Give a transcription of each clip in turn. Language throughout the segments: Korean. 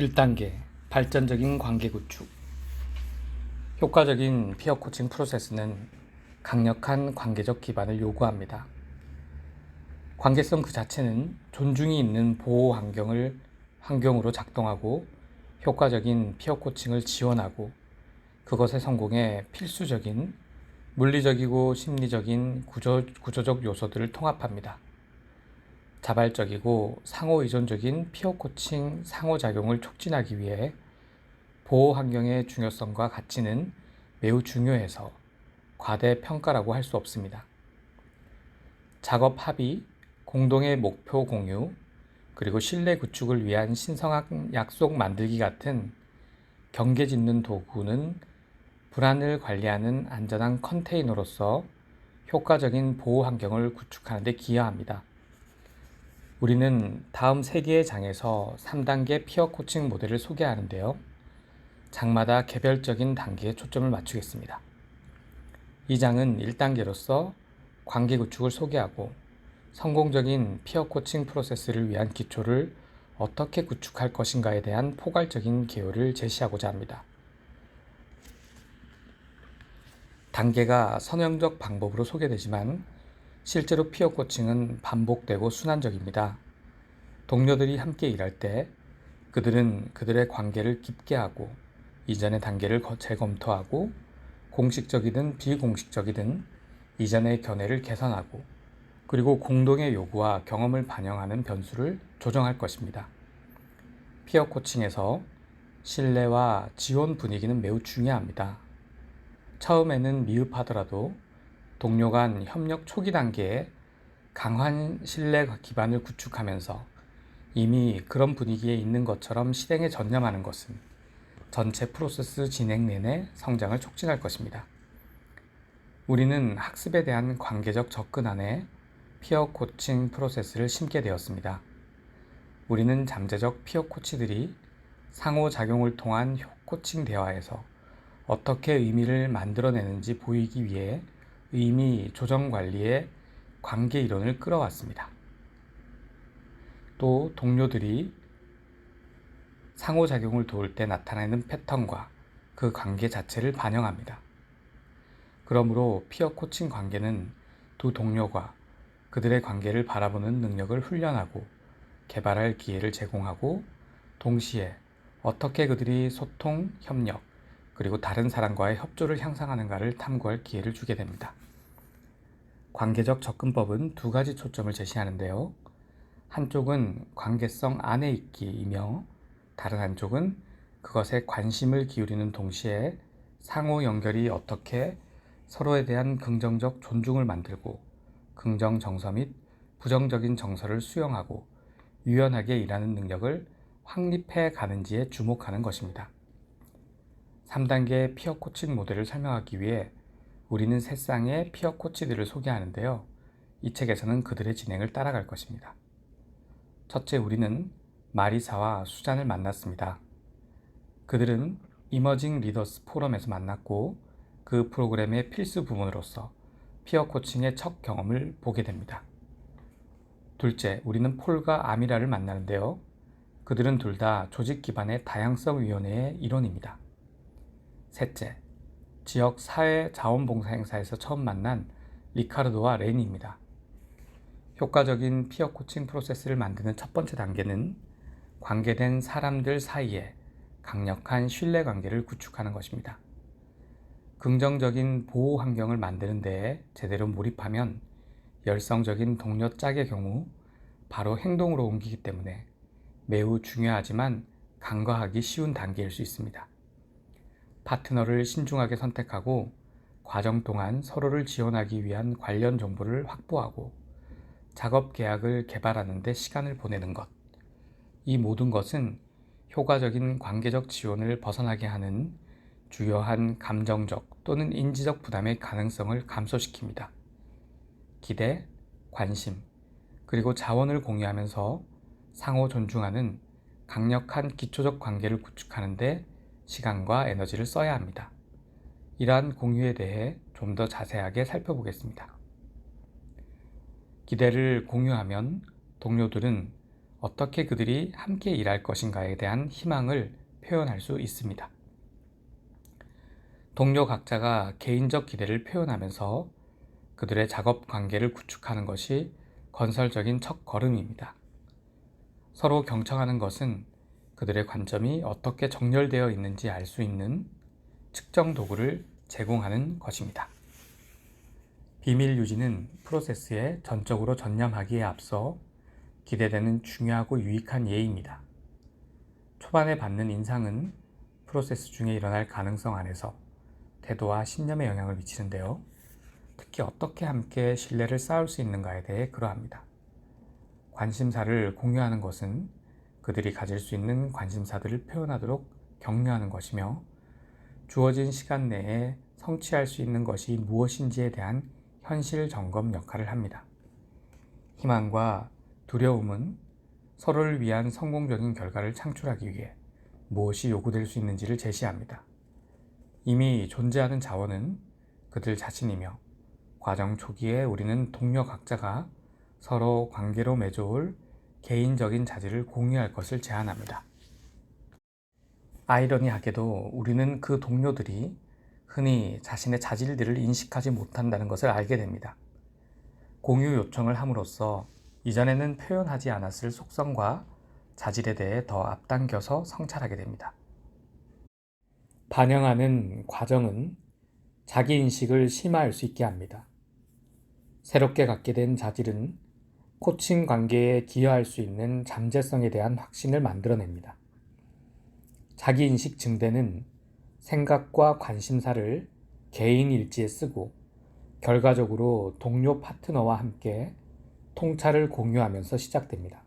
1단계 발전적인 관계 구축 효과적인 피어 코칭 프로세스는 강력한 관계적 기반을 요구합니다. 관계성 그 자체는 존중이 있는 보호 환경을 환경으로 작동하고 효과적인 피어 코칭을 지원하고 그것의 성공에 필수적인 물리적이고 심리적인 구조, 구조적 요소들을 통합합니다. 자발적이고 상호 의존적인 피어 코칭 상호작용을 촉진하기 위해 보호 환경의 중요성과 가치는 매우 중요해서 과대 평가라고 할 수 없습니다. 작업 합의, 공동의 목표 공유, 그리고 신뢰 구축을 위한 신성한 약속 만들기 같은 경계 짓는 도구는 불안을 관리하는 안전한 컨테이너로서 효과적인 보호 환경을 구축하는 데 기여합니다. 우리는 다음 세 개의 장에서 3단계 피어 코칭 모델을 소개하는데요. 장마다 개별적인 단계에 초점을 맞추겠습니다. 이 장은 1단계로서 관계 구축을 소개하고 성공적인 피어 코칭 프로세스를 위한 기초를 어떻게 구축할 것인가에 대한 포괄적인 개요를 제시하고자 합니다. 단계가 선형적 방법으로 소개되지만 실제로 피어 코칭은 반복되고 순환적입니다. 동료들이 함께 일할 때 그들은 그들의 관계를 깊게 하고 이전의 단계를 재검토하고 공식적이든 비공식적이든 이전의 견해를 개선하고 그리고 공동의 요구와 경험을 반영하는 변수를 조정할 것입니다. 피어 코칭에서 신뢰와 지원 분위기는 매우 중요합니다. 처음에는 미흡하더라도 동료 간 협력 초기 단계에 강한 신뢰 기반을 구축하면서 이미 그런 분위기에 있는 것처럼 실행에 전념하는 것은 전체 프로세스 진행 내내 성장을 촉진할 것입니다. 우리는 학습에 대한 관계적 접근 안에 피어 코칭 프로세스를 심게 되었습니다. 우리는 잠재적 피어 코치들이 상호작용을 통한 코칭 대화에서 어떻게 의미를 만들어내는지 보이기 위해 의미 조정 관리의 관계 이론을 끌어왔습니다. 또 동료들이 상호작용을 도울 때 나타나는 패턴과 그 관계 자체를 반영합니다. 그러므로 피어 코칭 관계는 두 동료가 그들의 관계를 바라보는 능력을 훈련하고 개발할 기회를 제공하고 동시에 어떻게 그들이 소통, 협력, 그리고 다른 사람과의 협조를 향상하는가를 탐구할 기회를 주게 됩니다. 관계적 접근법은 두 가지 초점을 제시하는데요. 한쪽은 관계성 안에 있기이며 다른 한쪽은 그것에 관심을 기울이는 동시에 상호 연결이 어떻게 서로에 대한 긍정적 존중을 만들고 긍정 정서 및 부정적인 정서를 수용하고 유연하게 일하는 능력을 확립해 가는지에 주목하는 것입니다. 3단계 피어 코칭 모델을 설명하기 위해 우리는 세 쌍의 피어 코치들을 소개하는데요. 이 책에서는 그들의 진행을 따라갈 것입니다. 첫째, 우리는 마리사와 수잔을 만났습니다. 그들은 이머징 리더스 포럼에서 만났고 그 프로그램의 필수 부분으로서 피어 코칭의 첫 경험을 보게 됩니다. 둘째, 우리는 폴과 아미라를 만나는데요. 그들은 둘 다 조직 기반의 다양성 위원회의 일원입니다. 셋째, 지역 사회 자원봉사 행사에서 처음 만난 리카르도와 레니입니다. 효과적인 피어 코칭 프로세스를 만드는 첫 번째 단계는 관계된 사람들 사이에 강력한 신뢰 관계를 구축하는 것입니다. 긍정적인 보호 환경을 만드는 데에 제대로 몰입하면 열성적인 동료 짝의 경우 바로 행동으로 옮기기 때문에 매우 중요하지만 간과하기 쉬운 단계일 수 있습니다. 파트너를 신중하게 선택하고 과정 동안 서로를 지원하기 위한 관련 정보를 확보하고 작업 계약을 개발하는 데 시간을 보내는 것. 이 모든 것은 효과적인 관계적 지원을 벗어나게 하는 주요한 감정적 또는 인지적 부담의 가능성을 감소시킵니다. 기대, 관심, 그리고 자원을 공유하면서 상호 존중하는 강력한 기초적 관계를 구축하는데 시간과 에너지를 써야 합니다. 이러한 공유에 대해 좀 더 자세하게 살펴보겠습니다. 기대를 공유하면 동료들은 어떻게 그들이 함께 일할 것인가에 대한 희망을 표현할 수 있습니다. 동료 각자가 개인적 기대를 표현하면서 그들의 작업 관계를 구축하는 것이 건설적인 첫 걸음입니다. 서로 경청하는 것은 그들의 관점이 어떻게 정렬되어 있는지 알 수 있는 측정 도구를 제공하는 것입니다. 비밀 유지는 프로세스에 전적으로 전념하기에 앞서 기대되는 중요하고 유익한 예입니다. 초반에 받는 인상은 프로세스 중에 일어날 가능성 안에서 태도와 신념에 영향을 미치는데요. 특히 어떻게 함께 신뢰를 쌓을 수 있는가에 대해 그러합니다. 관심사를 공유하는 것은 그들이 가질 수 있는 관심사들을 표현하도록 격려하는 것이며 주어진 시간 내에 성취할 수 있는 것이 무엇인지에 대한 현실 점검 역할을 합니다. 희망과 두려움은 서로를 위한 성공적인 결과를 창출하기 위해 무엇이 요구될 수 있는지를 제시합니다. 이미 존재하는 자원은 그들 자신이며 과정 초기에 우리는 동료 각자가 서로 관계로 맺어올 개인적인 자질을 공유할 것을 제안합니다. 아이러니하게도 우리는 그 동료들이 흔히 자신의 자질들을 인식하지 못한다는 것을 알게 됩니다. 공유 요청을 함으로써 이전에는 표현하지 않았을 속성과 자질에 대해 더 앞당겨서 성찰하게 됩니다. 반영하는 과정은 자기 인식을 심화할 수 있게 합니다. 새롭게 갖게 된 자질은 코칭 관계에 기여할 수 있는 잠재성에 대한 확신을 만들어냅니다. 자기 인식 증대는 생각과 관심사를 개인 일지에 쓰고 결과적으로 동료 파트너와 함께 통찰을 공유하면서 시작됩니다.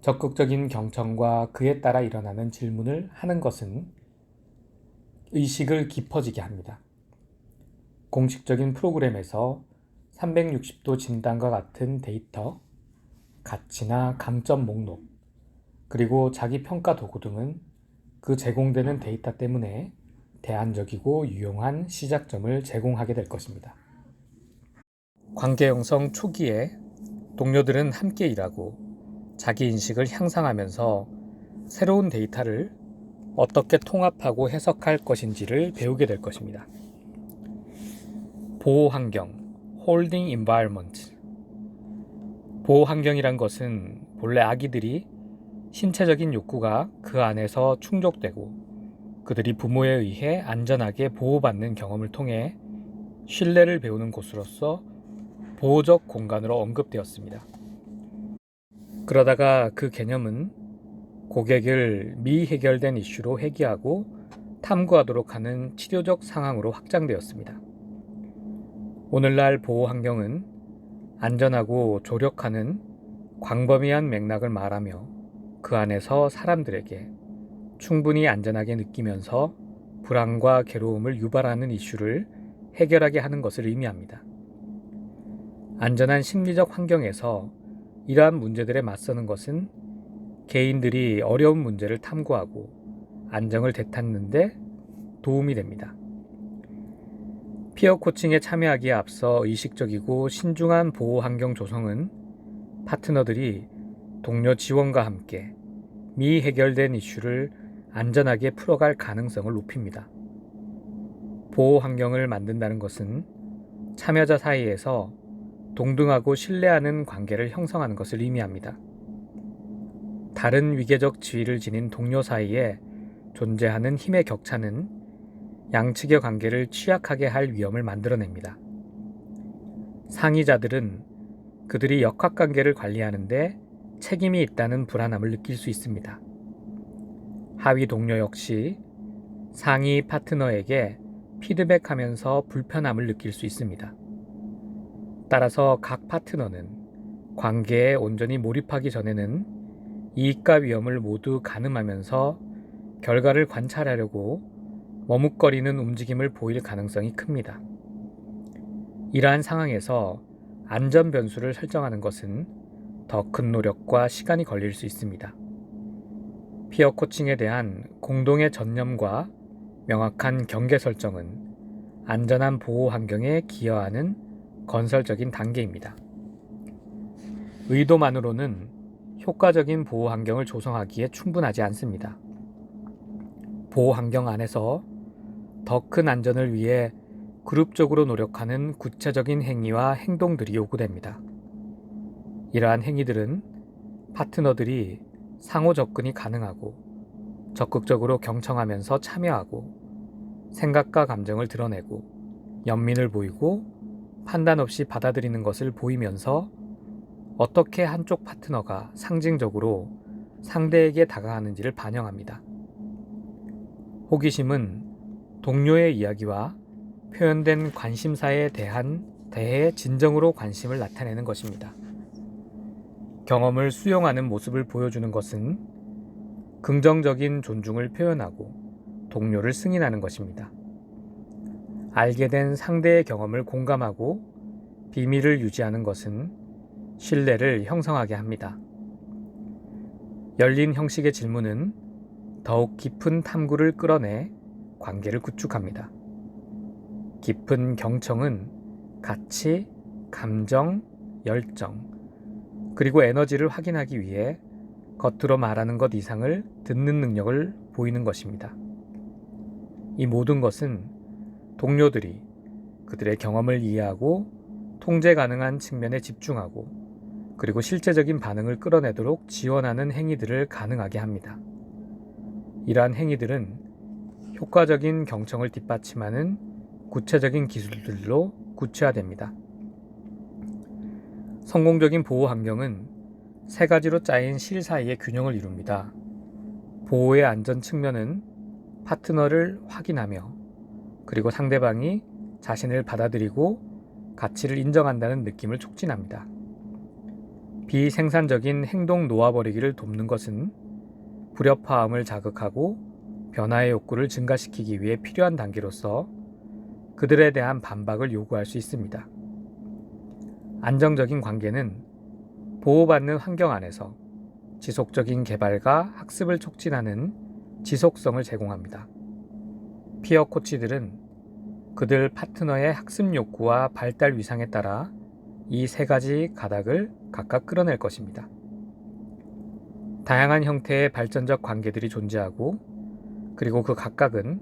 적극적인 경청과 그에 따라 일어나는 질문을 하는 것은 의식을 깊어지게 합니다. 공식적인 프로그램에서 360도 진단과 같은 데이터, 가치나 강점 목록, 그리고 자기 평가 도구 등은 그 제공되는 데이터 때문에 대안적이고 유용한 시작점을 제공하게 될 것입니다. 관계 형성 초기에 동료들은 함께 일하고 자기 인식을 향상하면서 새로운 데이터를 어떻게 통합하고 해석할 것인지를 배우게 될 것입니다. 보호 환경, holding environment. 보호 환경이란 것은 본래 아기들이 신체적인 욕구가 그 안에서 충족되고 그들이 부모에 의해 안전하게 보호받는 경험을 통해 신뢰를 배우는 곳으로서 보호적 공간으로 언급되었습니다. 그러다가 그 개념은 고객을 미해결된 이슈로 회귀하고 탐구하도록 하는 치료적 상황으로 확장되었습니다. 오늘날 보호 환경은 안전하고 조력하는 광범위한 맥락을 말하며 그 안에서 사람들에게 충분히 안전하게 느끼면서 불안과 괴로움을 유발하는 이슈를 해결하게 하는 것을 의미합니다. 안전한 심리적 환경에서 이러한 문제들에 맞서는 것은 개인들이 어려운 문제를 탐구하고 안정을 되찾는데 도움이 됩니다. 피어 코칭에 참여하기에 앞서 의식적이고 신중한 보호 환경 조성은 파트너들이 동료 지원과 함께 미해결된 이슈를 안전하게 풀어갈 가능성을 높입니다. 보호 환경을 만든다는 것은 참여자 사이에서 동등하고 신뢰하는 관계를 형성하는 것을 의미합니다. 다른 위계적 지위를 지닌 동료 사이에 존재하는 힘의 격차는 양측의 관계를 취약하게 할 위험을 만들어냅니다. 상위자들은 그들이 역학 관계를 관리하는데 책임이 있다는 불안함을 느낄 수 있습니다. 하위 동료 역시 상위 파트너에게 피드백하면서 불편함을 느낄 수 있습니다. 따라서 각 파트너는 관계에 온전히 몰입하기 전에는 이익과 위험을 모두 가늠하면서 결과를 관찰하려고 머뭇거리는 움직임을 보일 가능성이 큽니다. 이러한 상황에서 안전 변수를 설정하는 것은 더 큰 노력과 시간이 걸릴 수 있습니다. 피어 코칭에 대한 공동의 전념과 명확한 경계 설정은 안전한 보호 환경에 기여하는 건설적인 단계입니다. 의도만으로는 효과적인 보호 환경을 조성하기에 충분하지 않습니다. 보호 환경 안에서 더 큰 안전을 위해 그룹적으로 노력하는 구체적인 행위와 행동들이 요구됩니다. 이러한 행위들은 파트너들이 상호 접근이 가능하고 적극적으로 경청하면서 참여하고 생각과 감정을 드러내고 연민을 보이고 판단 없이 받아들이는 것을 보이면서 어떻게 한쪽 파트너가 상징적으로 상대에게 다가가는지를 반영합니다. 호기심은 동료의 이야기와 표현된 관심사에 대한 대해 진정으로 관심을 나타내는 것입니다. 경험을 수용하는 모습을 보여주는 것은 긍정적인 존중을 표현하고 동료를 승인하는 것입니다. 알게 된 상대의 경험을 공감하고 비밀을 유지하는 것은 신뢰를 형성하게 합니다. 열린 형식의 질문은 더욱 깊은 탐구를 끌어내 관계를 구축합니다. 깊은 경청은 가치, 감정, 열정, 그리고 에너지를 확인하기 위해 겉으로 말하는 것 이상을 듣는 능력을 보이는 것입니다. 이 모든 것은 동료들이 그들의 경험을 이해하고 통제 가능한 측면에 집중하고 그리고 실제적인 반응을 끌어내도록 지원하는 행위들을 가능하게 합니다. 이러한 행위들은 효과적인 경청을 뒷받침하는 구체적인 기술들로 구체화됩니다. 성공적인 보호 환경은 세 가지로 짜인 실 사이의 균형을 이룹니다. 보호의 안전 측면은 파트너를 확인하며 그리고 상대방이 자신을 받아들이고 가치를 인정한다는 느낌을 촉진합니다. 비생산적인 행동 놓아버리기를 돕는 것은 불협화음을 자극하고 변화의 욕구를 증가시키기 위해 필요한 단계로서 그들에 대한 반박을 요구할 수 있습니다. 안정적인 관계는 보호받는 환경 안에서 지속적인 개발과 학습을 촉진하는 지속성을 제공합니다. 피어 코치들은 그들 파트너의 학습 욕구와 발달 위상에 따라 이 세 가지 가닥을 각각 끌어낼 것입니다. 다양한 형태의 발전적 관계들이 존재하고 그리고 그 각각은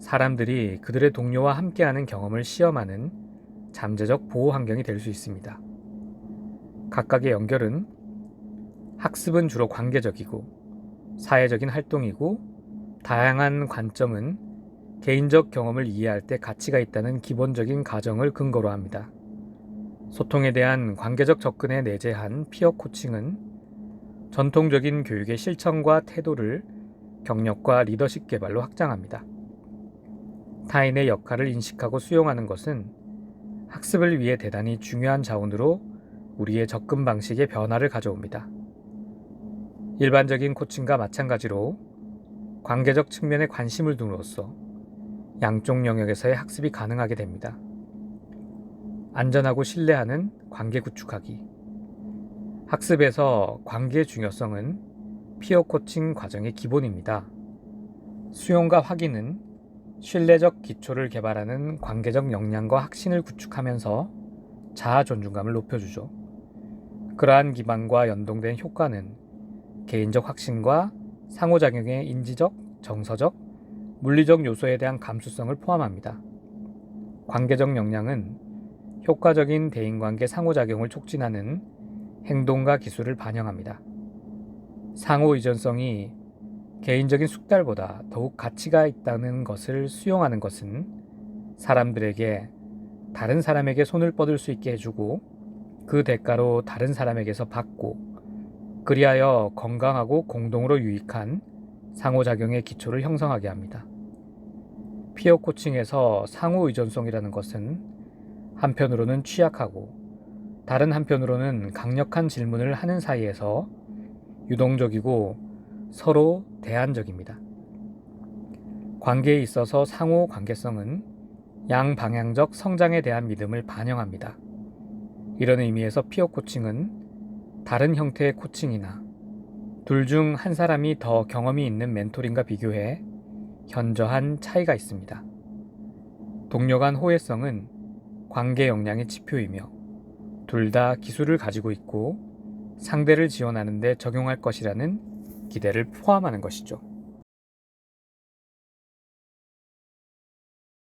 사람들이 그들의 동료와 함께하는 경험을 시험하는 잠재적 보호 환경이 될 수 있습니다. 각각의 연결은 학습은 주로 관계적이고 사회적인 활동이고 다양한 관점은 개인적 경험을 이해할 때 가치가 있다는 기본적인 가정을 근거로 합니다. 소통에 대한 관계적 접근에 내재한 피어 코칭은 전통적인 교육의 실천과 태도를 경력과 리더십 개발로 확장합니다. 타인의 역할을 인식하고 수용하는 것은 학습을 위해 대단히 중요한 자원으로 우리의 접근 방식에 변화를 가져옵니다. 일반적인 코칭과 마찬가지로 관계적 측면에 관심을 둠으로써 양쪽 영역에서의 학습이 가능하게 됩니다. 안전하고 신뢰하는 관계 구축하기. 학습에서 관계의 중요성은 피어 코칭 과정의 기본입니다. 수용과 확인은 신뢰적 기초를 개발하는 관계적 역량과 확신을 구축하면서 자아 존중감을 높여주죠. 그러한 기반과 연동된 효과는 개인적 확신과 상호작용의 인지적, 정서적, 물리적 요소에 대한 감수성을 포함합니다. 관계적 역량은 효과적인 대인관계 상호작용을 촉진하는 행동과 기술을 반영합니다. 상호 의존성이 개인적인 숙달보다 더욱 가치가 있다는 것을 수용하는 것은 사람들에게 다른 사람에게 손을 뻗을 수 있게 해주고 그 대가로 다른 사람에게서 받고 그리하여 건강하고 공동으로 유익한 상호작용의 기초를 형성하게 합니다. 피어 코칭에서 상호 의존성이라는 것은 한편으로는 취약하고 다른 한편으로는 강력한 질문을 하는 사이에서 유동적이고 서로 대안적입니다. 관계에 있어서 상호 관계성은 양방향적 성장에 대한 믿음을 반영합니다. 이런 의미에서 피어 코칭은 다른 형태의 코칭이나 둘 중 한 사람이 더 경험이 있는 멘토링과 비교해 현저한 차이가 있습니다. 동료 간 호혜성은 관계 역량의 지표이며 둘 다 기술을 가지고 있고 상대를 지원하는 데 적용할 것이라는 기대를 포함하는 것이죠.